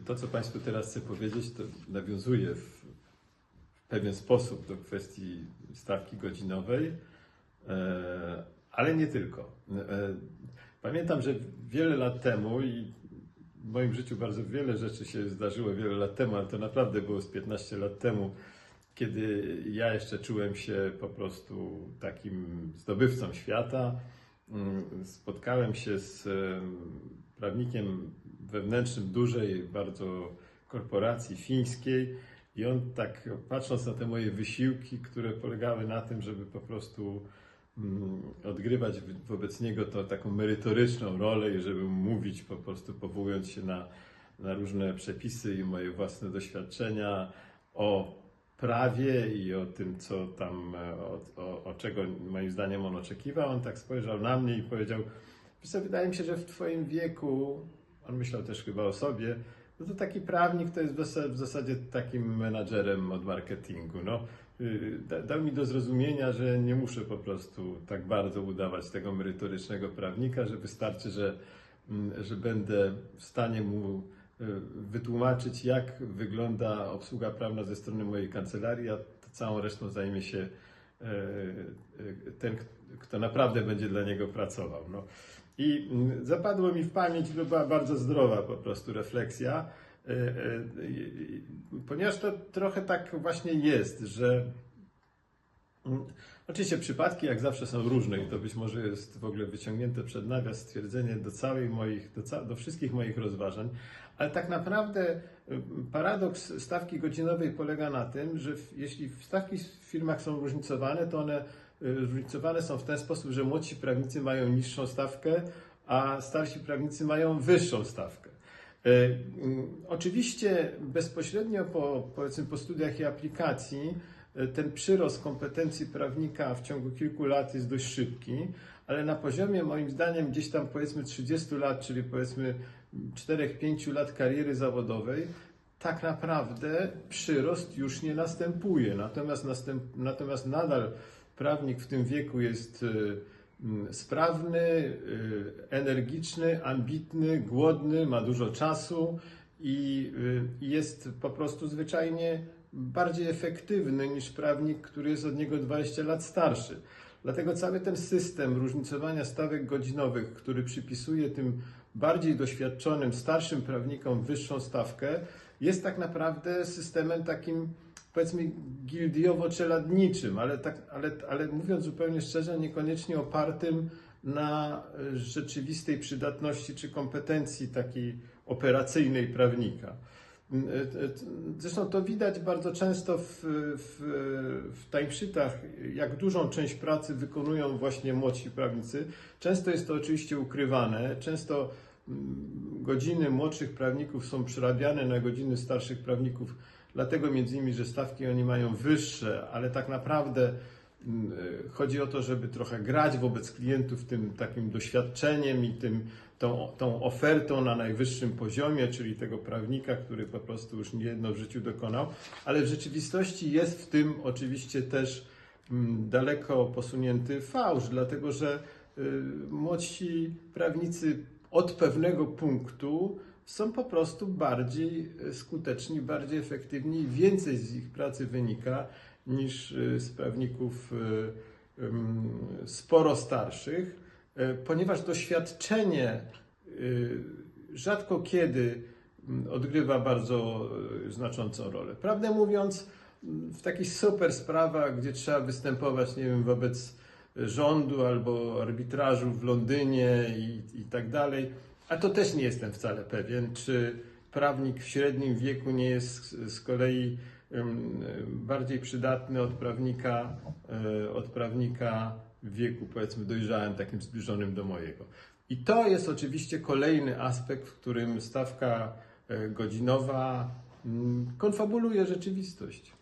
To, co Państwu teraz chcę powiedzieć, to nawiązuje w, pewien sposób do kwestii stawki godzinowej, e, ale nie tylko. E, Pamiętam, że wiele lat temu i w moim życiu bardzo wiele rzeczy się zdarzyło wiele lat temu, ale to naprawdę było z 15 lat temu, kiedy ja jeszcze czułem się po prostu takim zdobywcą świata. Mm, Spotkałem się z em, prawnikiem wewnętrznym dużej bardzo korporacji fińskiej i on tak patrząc na te moje wysiłki, które polegały na tym, żeby po prostu mm, odgrywać wobec niego to taką merytoryczną rolę i żeby mówić po prostu powołując się na, na różne przepisy i moje własne doświadczenia o prawie i o tym, co tam, e, o, o, o czego moim zdaniem on oczekiwał. On tak spojrzał na mnie i powiedział, wydaje mi się, że w twoim wieku, on myślał też chyba o sobie, no to taki prawnik to jest w zasa- w zasadzie takim menadżerem od marketingu. No, Y, da- dał mi do zrozumienia, że nie muszę po prostu tak bardzo udawać tego merytorycznego prawnika, że wystarczy, że, mm, że będę w stanie mu y, wytłumaczyć, jak wygląda obsługa prawna ze strony mojej kancelarii, a całą resztą zajmie się e, ten, kto naprawdę będzie dla niego pracował. No. I mm, zapadło mi w pamięć, to była bardzo zdrowa po prostu refleksja, e, e, ponieważ to trochę tak właśnie jest, że mm, Oczywiście przypadki jak zawsze są różne i to być może jest w ogóle wyciągnięte przed nawias stwierdzenie do całej moich, do, do wszystkich moich rozważań, ale tak naprawdę y, paradoks stawki godzinowej polega na tym, że jeśli stawki w firmach są różnicowane, to one różnicowane są w ten sposób, że młodsi prawnicy mają niższą stawkę, a starsi prawnicy mają wyższą stawkę. Y, y, Oczywiście bezpośrednio po, powiedzmy, po studiach i aplikacji y, ten przyrost kompetencji prawnika w ciągu kilku lat jest dość szybki, ale na poziomie moim zdaniem gdzieś tam powiedzmy 30 lat, czyli powiedzmy 4-5 lat kariery zawodowej, tak naprawdę przyrost już nie następuje. Natomiast, następ, natomiast nadal prawnik w tym wieku jest y, sprawny, y, energiczny, ambitny, głodny, ma dużo czasu i y, jest po prostu zwyczajnie bardziej efektywny niż prawnik, który jest od niego 20 lat starszy. Dlatego cały ten system różnicowania stawek godzinowych, który przypisuje tym bardziej doświadczonym, starszym prawnikom wyższą stawkę, jest tak naprawdę systemem takim, powiedzmy, gildiowo-czeladniczym, ale, tak, ale, ale mówiąc zupełnie szczerze, niekoniecznie opartym na e, rzeczywistej przydatności czy kompetencji takiej operacyjnej prawnika. Mm, e, e, Zresztą to widać bardzo często w, w, w timesheetach, jak dużą część pracy wykonują właśnie młodsi prawnicy. Często jest to oczywiście ukrywane, często mm, godziny młodszych prawników są przerabiane na godziny starszych prawników, dlatego między innymi, że stawki oni mają wyższe, ale tak naprawdę mm, e, chodzi o to, żeby trochę grać wobec klientów tym takim doświadczeniem i tym, tą, tą ofertą na najwyższym poziomie, czyli tego prawnika, który po prostu już niejedno w życiu dokonał, ale w rzeczywistości jest w tym oczywiście też mm, daleko posunięty fałsz, dlatego że y, młodsi prawnicy od pewnego punktu są po prostu bardziej y, skuteczni, bardziej efektywni więcej z ich pracy wynika niż y, z prawników ym, sporo starszych, ponieważ doświadczenie rzadko kiedy odgrywa bardzo znaczącą rolę. Prawdę mówiąc, w takich super sprawach, gdzie trzeba występować, nie wiem, wobec rządu albo arbitrażu w Londynie i, i tak dalej, a to też nie jestem wcale pewien, czy prawnik w średnim wieku nie jest z- kolei bardziej przydatny od prawnika, y, od prawnika w wieku powiedzmy dojrzałym, takim zbliżonym do mojego. I to jest oczywiście kolejny aspekt, w którym stawka y, godzinowa mm, konfabuluje rzeczywistość.